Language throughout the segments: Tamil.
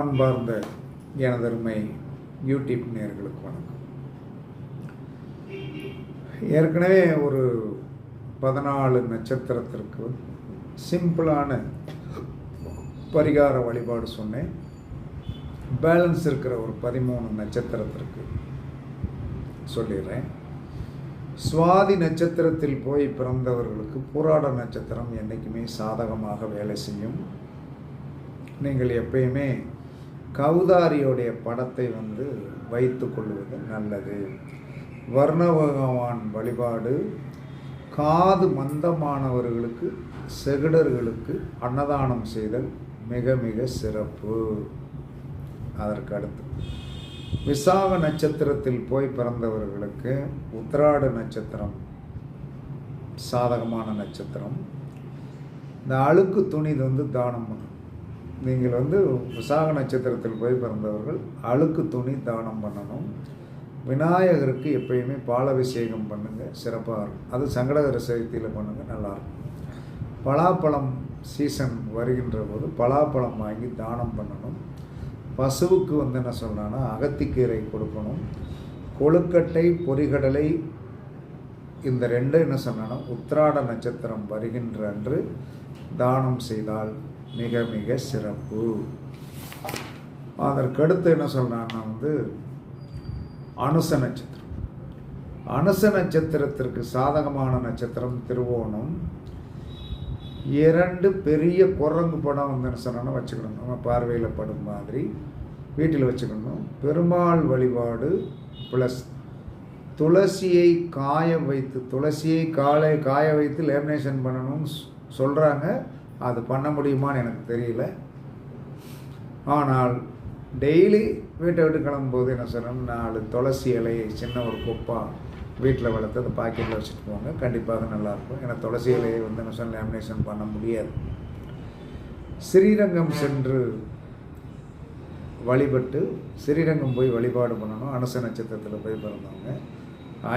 அன்பார்ந்த எனதருமை யூடியூப் நேர்களுக்கு வணக்கம். ஏற்கனவே ஒரு பதினாலு நட்சத்திரத்திற்கு சிம்பிளான பரிகார வழிபாடு சொன்னேன். பேலன்ஸ் இருக்கிற ஒரு பதிமூணு நட்சத்திரத்திற்கு சொல்லிடுறேன். சுவாதி நட்சத்திரத்தில் போய் பிறந்தவர்களுக்கு புராட நட்சத்திரம் என்றைக்குமே சாதகமாக வேலை செய்யும். நீங்கள் எப்பயுமே கௌதாரியோடைய படத்தை வந்து வைத்து கொள்வது நல்லது. வர்ண பகவான் வழிபாடு காது மந்தமானவர்களுக்கு செகுடர்களுக்கு அன்னதானம் செய்தல் மிக மிக சிறப்பு. அதற்கு அடுத்து விசாக நட்சத்திரத்தில் போய் பிறந்தவர்களுக்கு உத்திராட நட்சத்திரம் சாதகமான நட்சத்திரம். இந்த அழுக்கு துணி வந்து தானம் பண்ணும். நீங்கள் வந்து விசாக நட்சத்திரத்தில் போய் பிறந்தவர்கள் அழுக்கு துணி தானம் பண்ணணும். விநாயகருக்கு எப்பயுமே பாலாபிஷேகம் பண்ணுங்கள் சிறப்பாக இருக்கும். அது சங்கடகர சதுர்த்தியில் பண்ணுங்கள் நல்லாயிருக்கும் பலாப்பழம் சீசன் வருகின்ற போது பலாப்பழம் வாங்கி தானம் பண்ணணும். பசுவுக்கு வந்து என்ன சொல்கிறான்னா அகத்திக்கீரை கொடுக்கணும். கொழுக்கட்டை பொறிகடலை இந்த ரெண்டு என்ன சொன்னால் உத்திராட நட்சத்திரம் வருகின்ற அன்று தானம் செய்தால் மிக மிக சிறப்பு. அதற்கடுத்து என்ன சொல்கிறான்னா வந்து அனுச நட்சத்திரம். அனுச நட்சத்திரத்திற்கு சாதகமான நட்சத்திரம் திருவோணம். இரண்டு பெரிய குரங்கு படம் வந்து என்ன சொன்னோன்னா வச்சுக்கணும். நம்ம பார்வையில் படும் மாதிரி வீட்டில் வச்சுக்கணும். பெருமாள் வழிபாடு ப்ளஸ் துளசியை காய வைத்து துளசியை காலை காய வைத்து லேமினேஷன் பண்ணணும்னு சொல்கிறாங்க அது பண்ண முடியுமான்னு எனக்கு தெரியல. ஆனால் டெய்லி வீட்டை விட்டு கிளம்பும்போது என்ன சொல்லணும் நாலு துளசி இலையை சின்ன ஒரு குப்பா வீட்டில் வளர்த்து அதை பாக்கெட்டில் வச்சுட்டு போங்க. கண்டிப்பாக நல்லாயிருக்கும். ஏன்னா துளசி இலையை வந்து என்ன சொல்ல லேமினேஷன் பண்ண முடியாது. ஸ்ரீரங்கம் சென்று வழிபட்டு ஸ்ரீரங்கம் போய் வழிபாடு பண்ணணும். அனுச நட்சத்திரத்தில் போய் பிறந்தவங்க.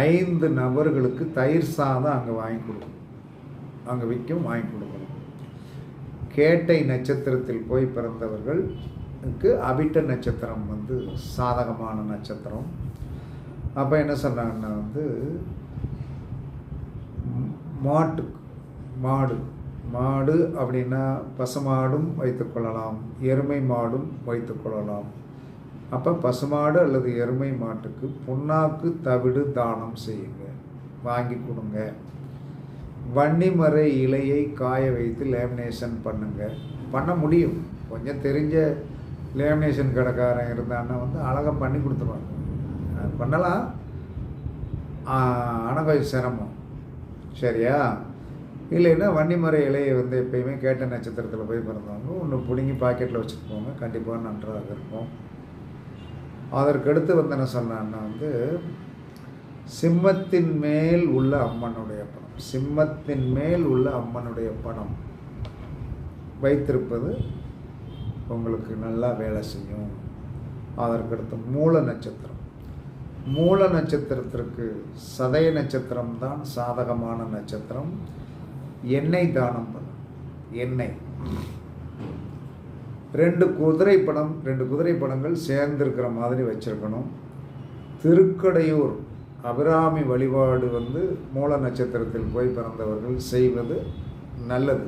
ஐந்து நபர்களுக்கு தயிர் சாதம் அங்கே வாங்கி கொடுக்கணும். அங்கே விற்கும் வாங்கி கொடுக்கணும். கேட்டை நட்சத்திரத்தில் போய் பிறந்தவர்களுக்கு அபிட்ட நட்சத்திரம் வந்து சாதகமான நட்சத்திரம். அப்போ என்ன சொன்னாங்கன்னா வந்து மாட்டு மாடு மாடு அப்படின்னா பசுமாடும் வைத்துக்கொள்ளலாம் எருமை மாடும் வைத்துக்கொள்ளலாம் அப்போ பசுமாடு அல்லது எருமை மாட்டுக்கு புண்ணாக்கு தவிடு தானம் செய்யுங்க வாங்கி கொடுங்க. வன்னிமறை இலையை காய வைத்து லேமினேஷன் பண்ணுங்கள் பண்ண முடியும். கொஞ்சம் தெரிஞ்ச லேமினேஷன் கடைக்காரன் இருந்தான்னா வந்து அழகாக பண்ணி கொடுத்துருவாங்க. அது பண்ணலாம். ஆனால் கொஞ்சம் சிரமம். சரியா? இல்லைன்னா வன்னிமறை இலையை வந்து எப்பயுமே கேட்ட நட்சத்திரத்தில் போய் பிறந்தவங்க ஒன்று பிடுங்கி பாக்கெட்டில் வச்சுட்டு போங்க. கண்டிப்பாக நன்றாக இருக்கும். அதற்கடுத்து வந்து என்ன சொன்னான்னா வந்து சிம்மத்தின் மேல் உள்ள அம்மனுடைய படம் சிம்மத்தின் மேல் உள்ள அம்மனுடைய படம் வைத்திருப்பது உங்களுக்கு நல்லா வேலை செய்யும். அதற்கடுத்து மூல நட்சத்திரம். மூல நட்சத்திரத்திற்கு சதய நட்சத்திரம் தான் சாதகமான நட்சத்திரம். எண்ணெய் தானம் பண்ணும் எண்ணெய். ரெண்டு குதிரை படம் ரெண்டு குதிரை படங்கள் சேர்ந்திருக்கிற மாதிரி வச்சுருக்கணும். திருக்கடையூர். அபிராமி வழிபாடு வந்து மூல நட்சத்திரத்தில் போய் பிறந்தவர்கள் செய்வது நல்லது.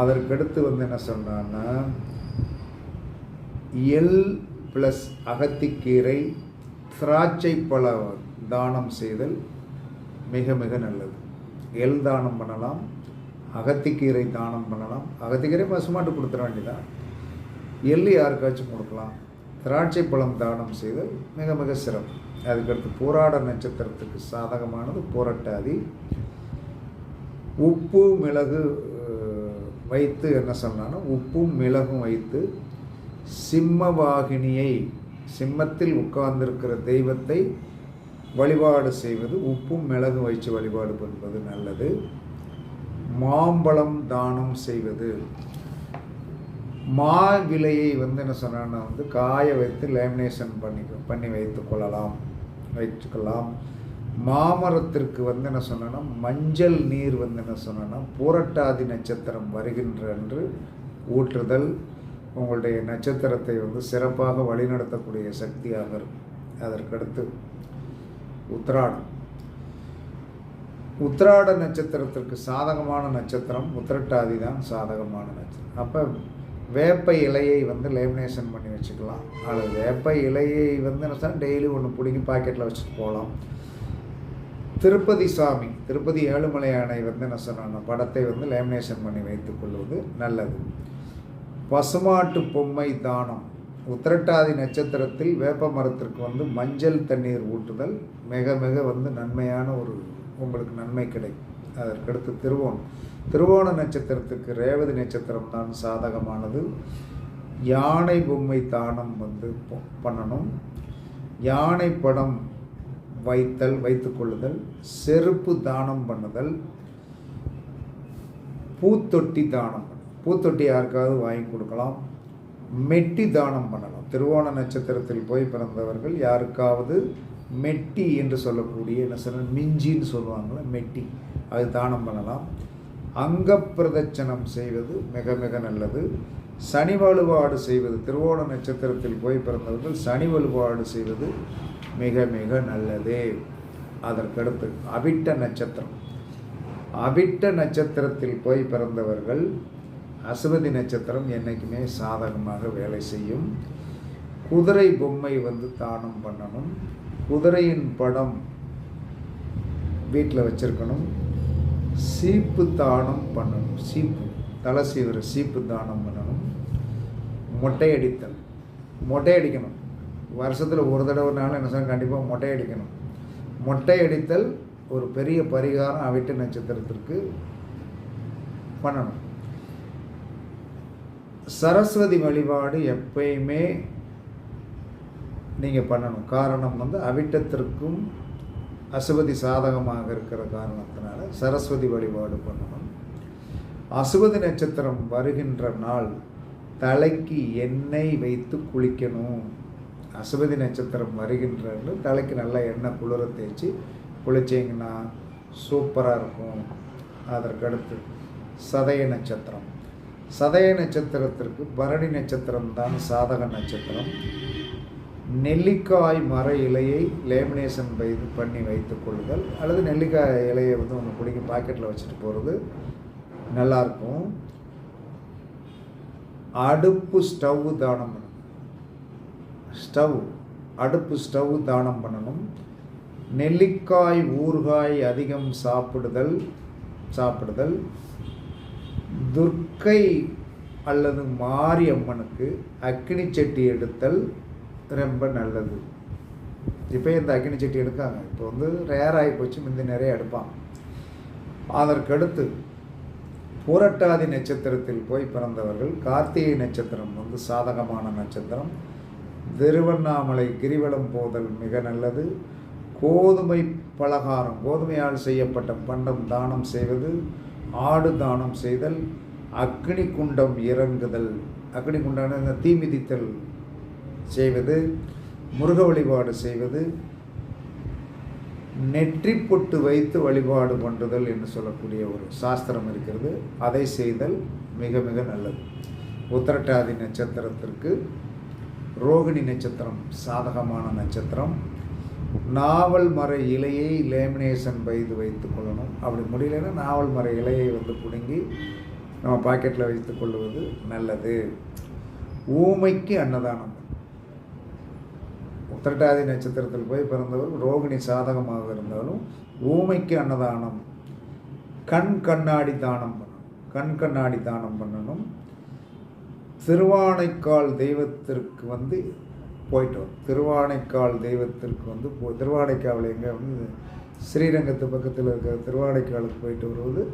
அதற்கடுத்து வந்து என்ன சொன்னான்னா எல் ப்ளஸ் அகத்திக்கீரை திராட்சை பழ தானம் செய்தல் மிக மிக நல்லது. எல் தானம் பண்ணலாம் அகத்திக்கீரை தானம் பண்ணலாம். அகத்திக்கீரை பசுமாட்டு கொடுத்துட வேண்டியதான் எள்ளு யாருக்காச்சும் கொடுக்கலாம். திராட்சை பழம் தானம் செய்தல் மிக மிக சிறப்பு. அதுக்கடுத்து போராட நட்சத்திரத்துக்கு சாதகமானது போராட்டாதி. உப்பு மிளகு வைத்து என்ன சொன்னாலும் உப்பும் மிளகும் வைத்து சிம்மவாகினியை சிம்மத்தில் உட்கார்ந்திருக்கிற தெய்வத்தை வழிபாடு செய்வது உப்பும் மிளகு வைத்து வழிபாடு பண்ணுவது நல்லது. மாம்பழம் தானம் செய்வது. மா விலையை வந்து என்ன சொன்னான்னா வந்து காய வைத்து லேமினேஷன் பண்ணி பண்ணி வைத்து கொள்ளலாம். வைத்துக்கலாம் மாமரத்திற்கு வந்து என்ன சொன்னேன்னா மஞ்சள் நீர் வந்து என்ன சொன்னேன்னா பூரட்டாதி நட்சத்திரம் வருகின்ற அன்று ஊற்றுதல் உங்களுடைய நட்சத்திரத்தை வந்து சிறப்பாக வழிநடத்தக்கூடிய சக்தியாக இருக்கும். அதற்கடுத்து உத்ராடம். உத்திராட நட்சத்திரத்திற்கு சாதகமான நட்சத்திரம் உத்திரட்டாதி தான் சாதகமான நட்சத்திரம். அப்போ வேப்ப இலையை வந்து லேமினேஷன் பண்ணி வச்சுக்கலாம். அல்லது வேப்ப இலையை வந்து என்ன சொன்னால் டெய்லி ஒன்று பிடிங்கி பாக்கெட்டில் வச்சுட்டு போகலாம் திருப்பதி சாமி திருப்பதி ஏழுமலை யானை வந்து என்ன சொன்ன படத்தை வந்து லேமினேஷன் பண்ணி வைத்துக் கொள்வது நல்லது. பசுமாட்டு பொம்மை தானம். உத்திரட்டாதி நட்சத்திரத்தில் வேப்ப மரத்திற்கு வந்து மஞ்சள் தண்ணீர் ஊட்டுதல் மிக மிக வந்து நன்மையான ஒரு உங்களுக்கு நன்மை கிடைக்கும். அதற்கடுத்து திருவோணம். திருவோண நட்சத்திரத்துக்கு ரேவதி நட்சத்திரம் தான் சாதகமானது. யானை பொம்மை தானம் வந்து பண்ணணும். யானை படம் வைத்தல் வைத்துக்கொள்ளுதல் செருப்பு தானம் பண்ணுதல். பூத்தொட்டி தானம் பண்ணணும். பூத்தொட்டி யாருக்காவது வாங்கி கொடுக்கலாம். மெட்டி தானம் பண்ணலாம் திருவோண நட்சத்திரத்தில் போய் பிறந்தவர்கள் யாருக்காவது மெட்டி என்று சொல்லக்கூடிய என்ன சொல்ற மிஞ்சின்னு சொல்லுவாங்களே மெட்டி. அது தானம் பண்ணலாம். அங்க பிரதட்சணம் செய்வது மிக மிக நல்லது. சனி வழிபாடு செய்வது திருவோண நட்சத்திரத்தில் போய் பிறந்தவர்கள் சனி வழிபாடு செய்வது மிக மிக நல்லது. அதற்கடுத்து அவிட்ட நட்சத்திரம். அவிட்ட நட்சத்திரத்தில் போய் பிறந்தவர்கள் அசுவதி நட்சத்திரம் என்றைக்குமே சாதகமாக வேலை செய்யும். குதிரை பொம்மை வந்து தானம் பண்ணணும். குதிரையின் படம் வீட்டில் வச்சுருக்கணும். சீப்பு தானம் பண்ணணும். சீப்பு. தலை சீவிர சீப்பு தானம் பண்ணணும். மொட்டை அடித்தல். மொட்டை அடிக்கணும். வருஷத்தில் ஒரு தடவைனாலும் என்ன சார் கண்டிப்பாக மொட்டை அடிக்கணும். மொட்டை அடித்தல் ஒரு பெரிய பரிகாரம் அவிட்டு நட்சத்திரத்திற்கு பண்ணணும். சரஸ்வதி வழிபாடு எப்பயுமே நீங்கள் பண்ணணும். காரணம் வந்து அவிட்டத்திற்கும் அசுவதி சாதகமாக இருக்கிற காரணத்தினால சரஸ்வதி வழிபாடு பண்ணணும். அசுவதி நட்சத்திரம் வருகின்ற நாள் தலைக்கு எண்ணெய் வைத்து குளிக்கணும். அசுவதி நட்சத்திரம் வருகின்ற தலைக்கு நல்லா எண்ணெய் குளிர தேய்ச்சி குளிச்சிங்கன்னா சூப்பராக இருக்கும். அதற்கடுத்து சதய நட்சத்திரம். சதய நட்சத்திரத்திற்கு பரணி நட்சத்திரம் தான் சாதக நட்சத்திரம். நெல்லிக்காய் மர இலையை லேமினேஷன் இது பண்ணி வைத்துக் கொள்ளுதல் அல்லது நெல்லிக்காய் இலையை வந்து ஒன்று பிடிக்கும் பாக்கெட்டில் வச்சுட்டு போகிறது நல்லாயிருக்கும். அடுப்பு ஸ்டவ் தானம் பண்ணணும். ஸ்டவ் அடுப்பு ஸ்டவ் தானம் பண்ணணும். நெல்லிக்காய் ஊறுகாய் அதிகம் சாப்பிடுதல் சாப்பிடுதல். துர்க்கை அல்லது மாரியம்மனுக்கு அக்னி சட்டி எடுத்தல். ரொம்ப நல்லது. இப்போ இந்த அக்னி சட்டி எடுக்காங்க இப்போ வந்து ரேர் ஆகி போச்சு முந்தி நிறைய எடுப்பான். அதற்கடுத்து பூரட்டாதி நட்சத்திரத்தில் போய் பிறந்தவர்கள் கார்த்திகை நட்சத்திரம் வந்து சாதகமான நட்சத்திரம். திருவண்ணாமலை கிரிவலம் போதல் மிக நல்லது. கோதுமை பலகாரம் கோதுமையால் செய்யப்பட்ட பண்டம் தானம் செய்வது ஆடு தானம் செய்தல் அக்னி குண்டம் இறங்குதல். அக்னி குண்டான தீமிதித்தல் தீ மிதித்தல் செய்வது முருக வழிபாடு செய்வது நெற்றி பொட்டு வைத்து வழிபாடு பண்ணுதல் என்று சொல்லக்கூடிய ஒரு சாஸ்திரம் இருக்கிறது. அதை செய்தல் மிக மிக நல்லது. உத்திரட்டாதி நட்சத்திரத்திற்கு ரோகிணி நட்சத்திரம் சாதகமான நட்சத்திரம். நாவல் மர இலையை லேமினேஷன் வைத்து வைத்துக் கொள்ளணும். அப்படி முடியலன்னா நாவல் மர இலையை வந்து பிடுங்கி நம்ம பாக்கெட்டில் வைத்து கொள்வது நல்லது. ஊமைக்கு அன்னதானம். உத்திரட்டாதி நட்சத்திரத்தில் போய் பிறந்தவர் ரோகிணி சாதகமாக இருந்தாலும் ஊமைக்கு அன்னதானம் கண் கண்ணாடி தானம் பண்ணணும். கண் கண்ணாடி தானம் பண்ணணும். திருவானைக்கால் தெய்வத்திற்கு வந்து போயிட்டோம். திருவானைக்கால் தெய்வத்திற்கு வந்து போ திருவானைக்காவல் எங்கே வந்து ஸ்ரீரங்கத்து பக்கத்தில் இருக்கிற திருவானைக்காலுக்கு போயிட்டு வருவது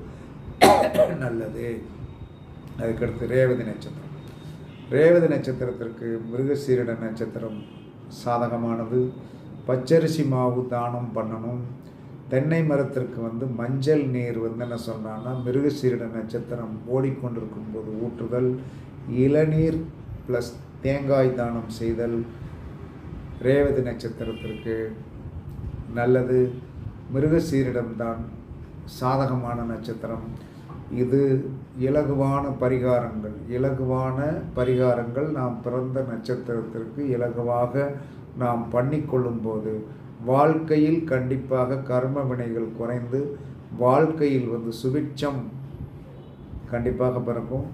நல்லது. அதுக்கடுத்து ரேவதி நட்சத்திரம். ரேவதி நட்சத்திரத்திற்கு மிருகசீரிட நட்சத்திரம். சாதகமானது. பச்சரிசி மாவு தானம் பண்ணணும். தென்னை மரத்திற்கு வந்து மஞ்சள் நீர் வந்து என்ன சொன்னான்னா மிருகசீரிட நட்சத்திரம் ஓடிக்கொண்டிருக்கும் போது ஊற்றுதல் இளநீர் ப்ளஸ் தேங்காய் தானம் செய்தல் ரேவதி நட்சத்திரத்திற்கு நல்லது. மிருகசீரிடம்தான் சாதகமான நட்சத்திரம். இது இலகுவான பரிகாரங்கள். இலகுவான பரிகாரங்கள் நாம் பிறந்த நட்சத்திரத்திற்கு இலகுவாக நாம் பண்ணிக்கொள்ளும்போது வாழ்க்கையில் கண்டிப்பாக கர்ம வினைகள் குறைந்து வாழ்க்கையில் வந்து சுபிட்சம் கண்டிப்பாக பிறக்கும்.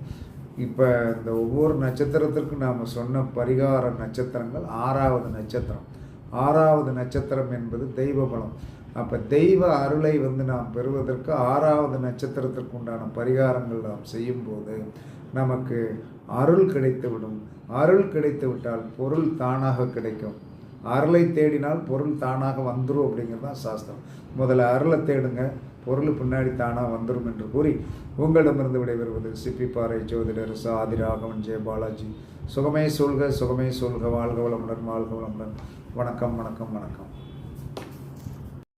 இப்போ இந்த ஒவ்வொரு நட்சத்திரத்திற்கும் நாம் சொன்ன பரிகார நட்சத்திரங்கள் ஆறாவது நட்சத்திரம். ஆறாவது நட்சத்திரம் என்பது தெய்வ பலம். அப்போ தெய்வ அருளை வந்து நாம் பெறுவதற்கு ஆறாவது நட்சத்திரத்திற்கு உண்டான பரிகாரங்கள் நாம் செய்யும்போது நமக்கு அருள் கிடைத்துவிடும். அருள் கிடைத்து விட்டால் பொருள் தானாக கிடைக்கும். அருளை தேடினால் பொருள் தானாக வந்துடும் அப்படிங்கிறது தான் சாஸ்திரம். முதல்ல அருளை தேடுங்க பொருள் பின்னாடி தானாக வந்துடும் என்று கூறி உங்களிடமிருந்து விடைபெறுவது சிப்பிப்பாறை ஜோதிடர் சாதி ராகவன் ஜெய பாலாஜி. சுகமே சொல்க சுகமே சொல்க வாழ்க வளமுடன் வாழ்க வளமுடன். வணக்கம் வணக்கம் வணக்கம்.